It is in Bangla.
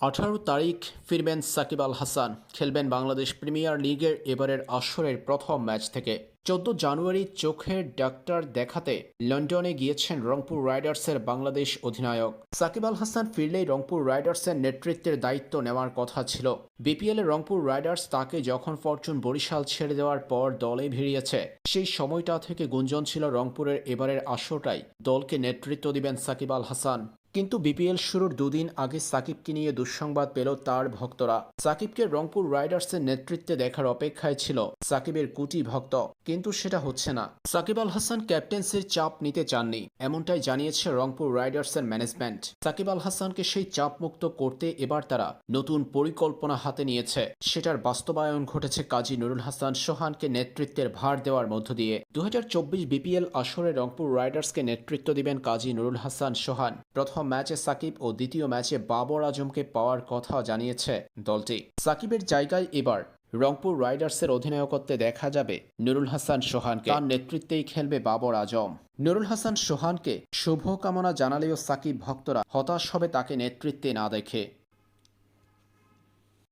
আঠারো তারিখ ফিরবেন সাকিব আল হাসান, খেলবেন বাংলাদেশ প্রিমিয়ার লিগের এবারের আসরের প্রথম ম্যাচ থেকে। চোদ্দ জানুয়ারি চোখের ডাক্তার দেখাতে লন্ডনে গিয়েছেন রংপুর রাইডার্সের বাংলাদেশ অধিনায়ক। সাকিব আল হাসান ফিরলেই রংপুর রাইডার্সের নেতৃত্বের দায়িত্ব নেওয়ার কথা ছিল। বিপিএলে রংপুর রাইডার্স তাকে যখন ফরচুন বরিশাল ছেড়ে দেওয়ার পর দলে ভিড়িয়েছে। সেই সময়টা থেকে গুঞ্জন ছিল রংপুরের এবারের আসরটাই। দলকে নেতৃত্ব দিবেন সাকিব আল হাসান। কিন্তু বিপিএল শুরুর দুদিন আগে সাকিবকে নিয়ে দুঃসংবাদ পেল তার ভক্তরা। সাকিবকে রংপুর রাইডার্সের নেতৃত্বে দেখার অপেক্ষায় ছিল সাকিবের কুটি ভক্ত। কিন্তু সেটা হচ্ছে না। সাকিব আল হাসান ক্যাপ্টেন্সির চাপ নিতে চাননি, এমনটাই জানিয়েছে রংপুর রাইডার্সের ম্যানেজমেন্ট। সাকিব আল হাসানকে সেই চাপ মুক্ত করতে এবার তারা নতুন পরিকল্পনা হাতে নিয়েছে। সেটার বাস্তবায়ন ঘটেছে কাজী নুরুল হাসান সোহানকে নেতৃত্বের ভার দেওয়ার মধ্য দিয়ে। দু বিপিএল আসরে রংপুর রাইডার্সকে নেতৃত্ব দিবেন কাজী নুরুল হাসান সোহান। প্রথম ম্যাচে সাকিব ও দ্বিতীয় ম্যাচে বাবর আজমকে পাওয়ার কথা জানিয়েছে দলটি। সাকিবের জায়গায় এবার রংপুর রাইডার্সের অধিনায়কত্বে দেখা যাবে নুরুল হাসান সোহানকে। তার নেতৃত্বেই খেলবে বাবর আজম। নুরুল হাসান সোহানকে শুভকামনা জানালেও সাকিব ভক্তরা হতাশ হবে তাকে নেতৃত্বে না দেখে।